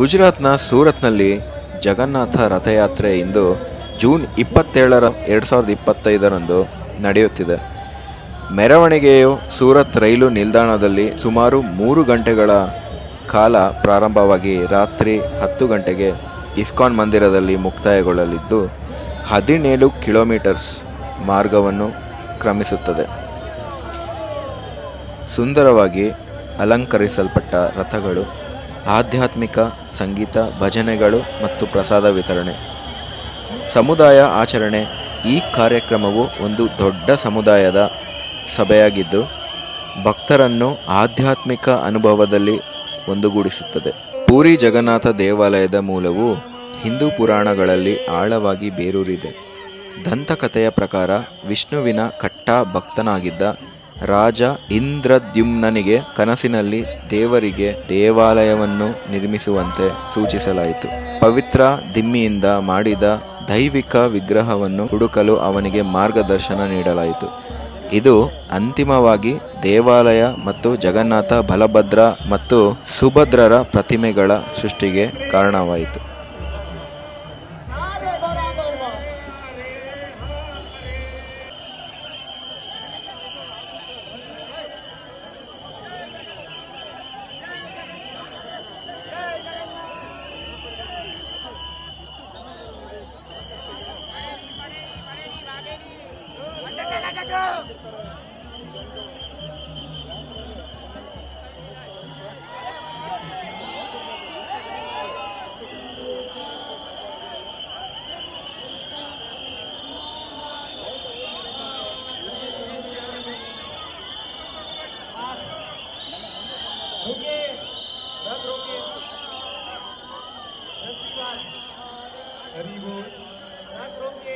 ಗುಜರಾತ್ನ ಸೂರತ್ನಲ್ಲಿ ಜಗನ್ನಾಥ ರಥಯಾತ್ರೆ ಇಂದು ಜೂನ್ ಇಪ್ಪತ್ತೇಳರ ಎರಡು ಸಾವಿರದ ಇಪ್ಪತ್ತೈದರಂದು ನಡೆಯುತ್ತಿದೆ. ಮೆರವಣಿಗೆಯು ಸೂರತ್ ರೈಲು ನಿಲ್ದಾಣದಲ್ಲಿ ಸುಮಾರು ಮೂರು ಗಂಟೆಗಳ ಕಾಲ ಪ್ರಾರಂಭವಾಗಿ ರಾತ್ರಿ ಹತ್ತು ಗಂಟೆಗೆ ಇಸ್ಕಾನ್ ಮಂದಿರದಲ್ಲಿ ಮುಕ್ತಾಯಗೊಳ್ಳಲಿದ್ದು, ಹದಿನೇಳು ಕಿಲೋಮೀಟರ್ಸ್ ಮಾರ್ಗವನ್ನು ಕ್ರಮಿಸುತ್ತದೆ. ಸುಂದರವಾಗಿ ಅಲಂಕರಿಸಲ್ಪಟ್ಟ ರಥಗಳು ಆಧ್ಯಾತ್ಮಿಕ, ಸಂಗೀತ, ಭಜನೆಗಳು ಮತ್ತು ಪ್ರಸಾದ ವಿತರಣೆ. ಸಮುದಾಯ ಆಚರಣೆ ಈ ಕಾರ್ಯಕ್ರಮವು ಒಂದು ದೊಡ್ಡ ಸಮುದಾಯದ ಸಭೆಯಾಗಿದ್ದು, ಭಕ್ತರನ್ನು ಆಧ್ಯಾತ್ಮಿಕ ಅನುಭವದಲ್ಲಿ ಒಂದುಗೂಡಿಸುತ್ತದೆ. ಪೂರಿ ಜಗನ್ನಾಥ ದೇವಾಲಯದ ಮೂಲವು ಹಿಂದೂ ಪುರಾಣಗಳಲ್ಲಿ ಆಳವಾಗಿ ಬೇರೂರಿದೆ. ದಂತಕಥೆಯ ಪ್ರಕಾರ ವಿಷ್ಣುವಿನ ಕಟ್ಟಾ ಭಕ್ತನಾಗಿದ್ದ ರಾಜ ಇಂದ್ರದ್ಯುಮ್ನನಿಗೆ ಕನಸಿನಲ್ಲಿ ದೇವರಿಗೆ ದೇವಾಲಯವನ್ನು ನಿರ್ಮಿಸುವಂತೆ ಸೂಚಿಸಲಾಯಿತು. ಪವಿತ್ರ ದಿಮ್ಮಿಯಿಂದ ಮಾಡಿದ ದೈವಿಕ ವಿಗ್ರಹವನ್ನು ಹುಡುಕಲು ಅವನಿಗೆ ಮಾರ್ಗದರ್ಶನ ನೀಡಲಾಯಿತು. ಇದು ಅಂತಿಮವಾಗಿ ದೇವಾಲಯ ಮತ್ತು ಜಗನ್ನಾಥ ಬಲಭದ್ರ ಮತ್ತು ಸುಭದ್ರರ ಪ್ರತಿಮೆಗಳ ಸೃಷ್ಟಿಗೆ ಕಾರಣವಾಯಿತು. हरि बोल रात रोके